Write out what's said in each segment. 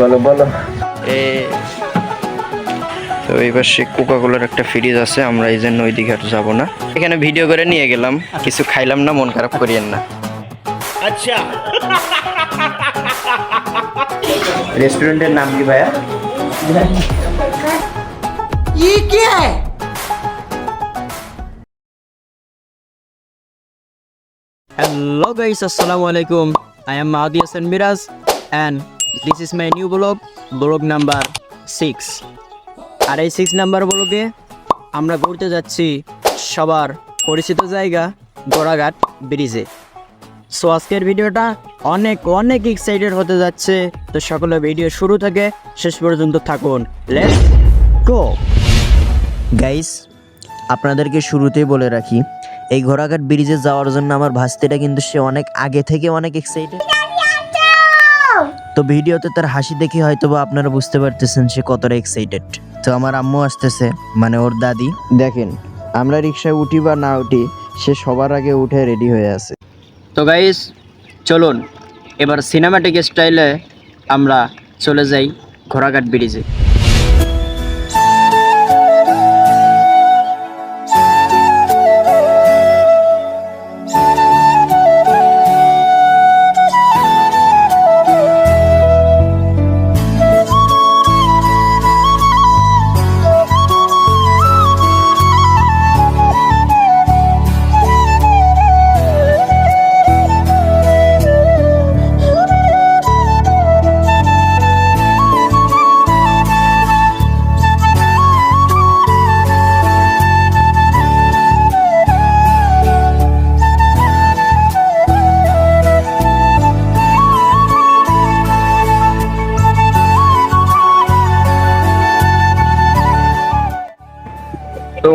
বলো বলো এ তো এই পাশে কোকা কোলার একটা ফ্রিজ আছে আমরা এই জন্য ওই দিকে আর যাবো না এখানে ভিডিও করে নিয়ে গেলাম কিছু খাইলাম না মন খারাপ করিয়েন না আচ্ছা রেস্টুরেন্টের নাম কি ভাইয়া ये क्या है Hello guys, Assalamu alaikum. I am Mahdi Hassan Miraz and this is my new vlog, vlog number 6. আর এই সিক্স নাম্বার ব্লগে আমরা ঘুরতে যাচ্ছি সবার পরিচিত জায়গা গোড়াঘাট ব্রিজে। সো আজকের ভিডিওটা অনেক অনেক এক্সাইটেড হতে যাচ্ছে। তো সকলে ভিডিও শুরু থেকে শেষ পর্যন্ত থাকুন। লেটস গো গাইস আপনাদেরকে শুরুতেই বলে রাখি এই ঘোড়াঘাট ব্রিজে যাওয়ার জন্য আমার ভাস্তিটা কিন্তু সে অনেক আগে থেকে অনেক এক্সাইটেড তো ভিডিওতে তার হাসি দেখে হয়তো বা আপনারা বুঝতে পারতেছেন সে কতটা এক্সাইটেড তো আমার আম্মু আসতেছে মানে ওর দাদি। দেখেন আমরা রিক্সায় উঠি বা না উঠি সে সবার আগে উঠে রেডি হয়ে আছে। তো গাইস চলুন এবার সিনেমাটিক স্টাইলে আমরা চলে যাই ঘোড়াঘাট ব্রিজে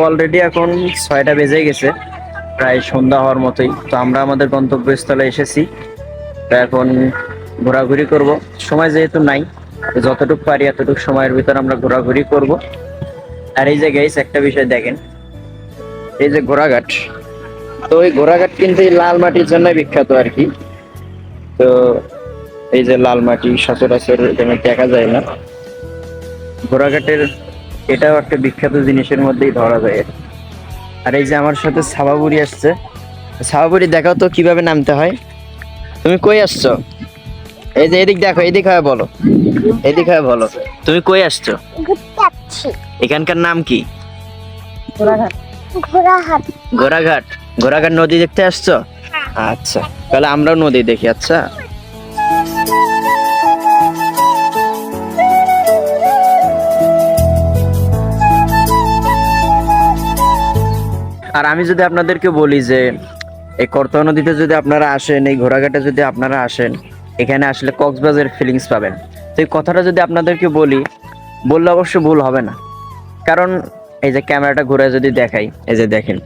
অলরেডি এখন ছয়টা বেজে গেছে। প্রায় সন্ধ্যা হওয়ার মতোই। তো আমরা আমাদের গন্তব্যস্থলে এসেছি। তো এখন ঘোরাঘুরি করব। সময় যেহেতু নাই যতটুকু পারি এতটুকু সময়ের ভিতর আমরা ঘোরাঘুরি করব। আর এই যে গাইস একটা বিষয় দেখেন। এই যে ঘোড়াঘাট। তো ওই ঘোড়াঘাট কিন্তু এই লাল মাটির জন্য বিখ্যাত আর কি। তো এই যে লাল মাটি, সচরাচর দেখা যায় না। ঘোড়াঘাটের এটাও একটা বিখ্যাত জিনিসের মধ্যেই ধরা যায়। আর এই যে আমার সাথে সাবাবুরি আসছে। সাবাবুরি দেখাও তো কীভাবে নামতে হয়। তুমি কই আসছো? এই যে এদিক দেখো এদিক হয় বলো। এদিক হয় বলো। তুমি কই আসছো? এখানকার নাম কি? ঘোড়াহাট ঘোড়াঘাট। ঘোড়াঘাট। নদী দেখতে আসছো? আচ্ছা তাহলে আমরাও নদী দেখি আচ্ছা। আর আমি যদি আপনাদেরকে বলি যে এই করতোয়া নদীতে যদি আপনারা আসেন, এই ঘোড়াঘাটে যদি আপনারা আসেন, এখানে আসলে কক্সবাজারের ফিলিংস পাবেন। তো এই কথাটা যদি আপনাদেরকে বলি, বললে অবশ্য ভুল হবে না। কারণ এই যে ক্যামেরাটা ঘুরে যদি দেখাই, এই যে দেখেন,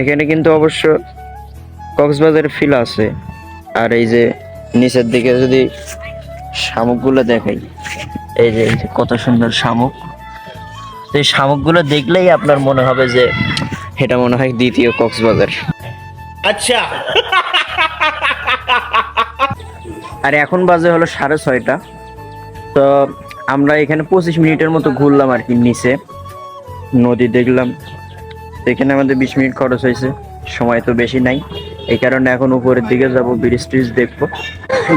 এখানে কিন্তু অবশ্য কক্সবাজারের ফিল আছে। আর এই যে নিচের দিকে যদি শামুকগুলো দেখাই, এই যে কত সুন্দর শামুক। এই শামুকগুলো দেখলেই আপনার মনে হবে যে এটা মনে হয় দ্বিতীয় কক্সবাজার। আচ্ছা। আর এখন বাজে হলো সাড়ে ছয়টা। তো আমরা এখানে পঁচিশ মিনিটের মতো ঘুরলাম আর কি নিচে। নদী দেখলাম। এখানে আমাদের বিশ মিনিট খরচ হয়েছে। সময় তো বেশি নাই। এই কারণে এখন উপরের দিকে যাব ব্রিজ ট্রিজ দেখব।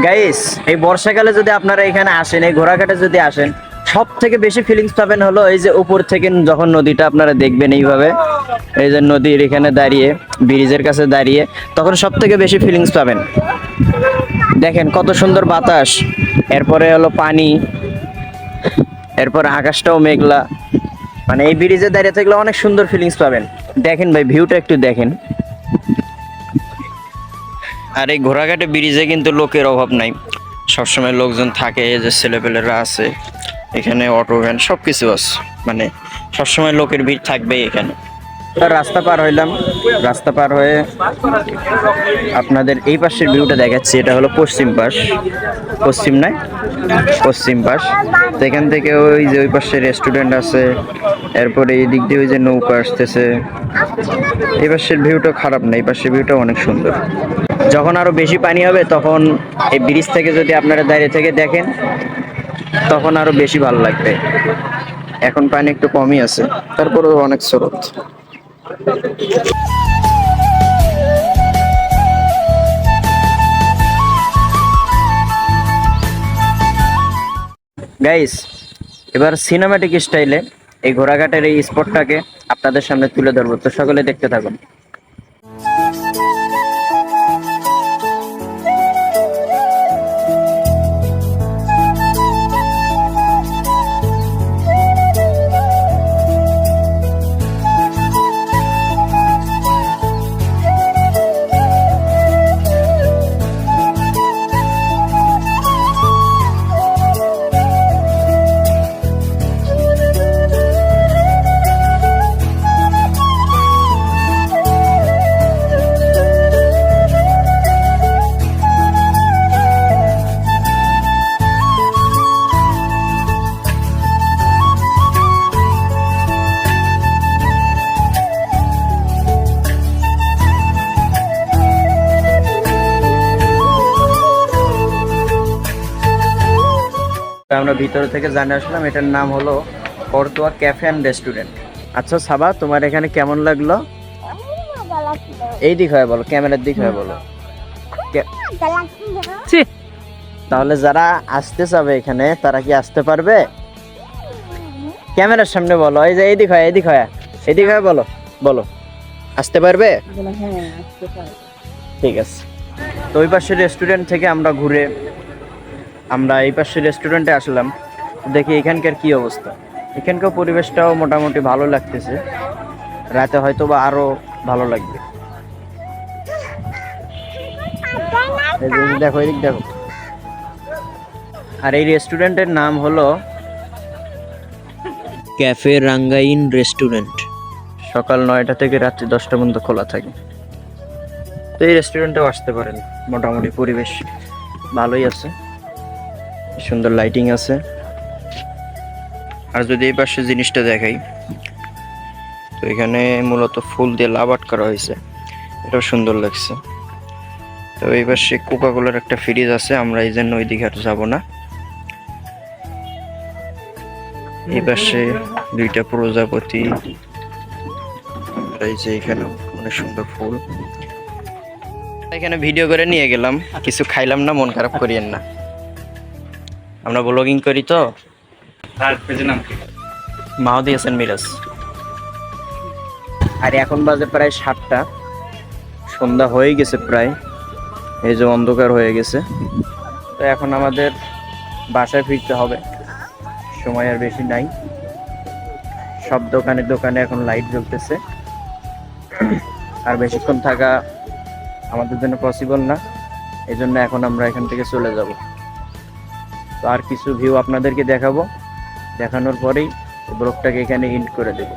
গাইস এই বর্ষাকালে যদি আপনারা এখানে আসেন এই ঘোরাঘাটে যদি আসেন সব থেকে বেশি ফিলিংস পাবেন হলো এই যে উপর থেকে যখন নদীটা আপনারা দেখবেন এইভাবে। এই যে নদীর এখানে দাঁড়িয়ে, ব্রিজের কাছে দাঁড়িয়ে, তখন সব থেকে বেশি ফিলিংস পাবেন। দেখেন কত সুন্দর বাতাস, এরপরে হলো পানি, এরপর আকাশটাও মেঘলা। মানে এই ব্রিজে দাঁড়িয়ে থাকলে অনেক সুন্দর ফিলিংস পাবেন। দেখেন ভাই ভিউটা একটু দেখেন। আর এই ঘোড়াঘাটে ব্রিজে কিন্তু লোকের অভাব নাই। সবসময় লোকজন থাকে, এই যে ছেলেপেলেরা আছে, এখানে অটো ভ্যান সব কিছু আছে। মানে সবসময় লোকের ভিড় থাকবেই এখানে। রাস্তা পার হইলাম। রাস্তা পার হয়ে আপনাদের এই পাশের ভিউটা দেখাচ্ছি, এটা হলো পশ্চিম পাশ। পশ্চিম নাই, পশ্চিম পাশ। তো এখান থেকে ওই যে ওই পাশে রেস্টুরেন্ট আছে, এরপরে এই দিক দিয়ে ওই যে নৌকা আসতেছে। এই পাশের ভিউটা খারাপ না, এই পাশের ভিউটা অনেক সুন্দর। যখন আরও বেশি পানি হবে, তখন এই ব্রিজ থেকে যদি আপনারা দাঁড়িয়ে থেকে দেখেন, তখন আরও বেশি ভালো লাগবে। এখন পানি একটু কমই আছে, তারপরেও অনেক স্রোত। গাইস এবার সিনেমাটিক স্টাইলে এই ঘোড়াঘাটের এই স্পটটাকে আপনাদের সামনে তুলে ধরবো। তো সকলে দেখতে থাকুন। আমরা ভিতরে থেকে জানে আসলাম এটার নাম হলো করতোয়া ক্যাফে অ্যান্ড রেস্টুরেন্ট। আচ্ছা সাবা তোমার এখানে কেমন লাগল? এই দিক হয় বলো ক্যামেরার দিক হয় বলো! তাহলে যারা আসতে চাবে এখানে তারা কি আসতে পারবে? ক্যামেরার সামনে বলো এই যে এই দিক হয় এই দিক হয় এই দিক হয় বলো বলো। আসতে পারবে? ঠিক আছে। তো ওই পাশের রেস্টুরেন্ট থেকে আমরা ঘুরে আমরা এই পাশের রেস্টুরেন্টে আসলাম। দেখি এখানকার কি অবস্থা। এখানকার পরিবেশটাও মোটামুটি ভালো লাগতেছে। রাতে হয়তো বা আরও ভালো লাগবে। দেখো এদিক দেখো। আর এই রেস্টুরেন্টের নাম হলো ক্যাফে রাঙ্গাইন রেস্টুরেন্ট সকাল নয়টা থেকে রাত্রি দশটা পর্যন্ত খোলা থাকে। তো এই রেস্টুরেন্টেও আসতে পারেন। মোটামুটি পরিবেশ ভালোই আছে। সুন্দর লাইটিং আছে। আর যদি এই পাশে জিনিসটা দেখাই, তো এখানে মূলত ফুল দিয়ে লাভ আট করা হয়েছে। এটাও সুন্দর লাগছে। তো এই পাশে কোকা কোলার একটা ফ্রিজ আছে, আমরা এই জন্য ওই দিকে আর যাব না। এই পাশে দুইটা প্রজাপতি। এই যে এখানে অনেক সুন্দর ফুল। এখানে ভিডিও করে নিয়ে গেলাম, কিছু খাইলাম না, মন খারাপ করিয়েন না। আমরা ব্লগিং করি তো। মাহদি হাসান মিরাজ। আর এখন বাজে প্রায় সাতটা। সন্ধ্যা হয়ে গেছে প্রায়। এই যে অন্ধকার হয়ে গেছে। তো এখন আমাদের বাসায় ফিরতে হবে। সময় আর বেশি নাই। সব দোকানে দোকানে এখন লাইট জ্বলতেছে। আর বেশিক্ষণ থাকা আমাদের জন্য পসিবল না। এই জন্য এখন আমরা এখান থেকে চলে যাব। আর কিছু ভিউ আপনাদেরকে দেখাবো। দেখানোর পরেই ব্লগটাকে এখানে ইন্ড করে দেবো।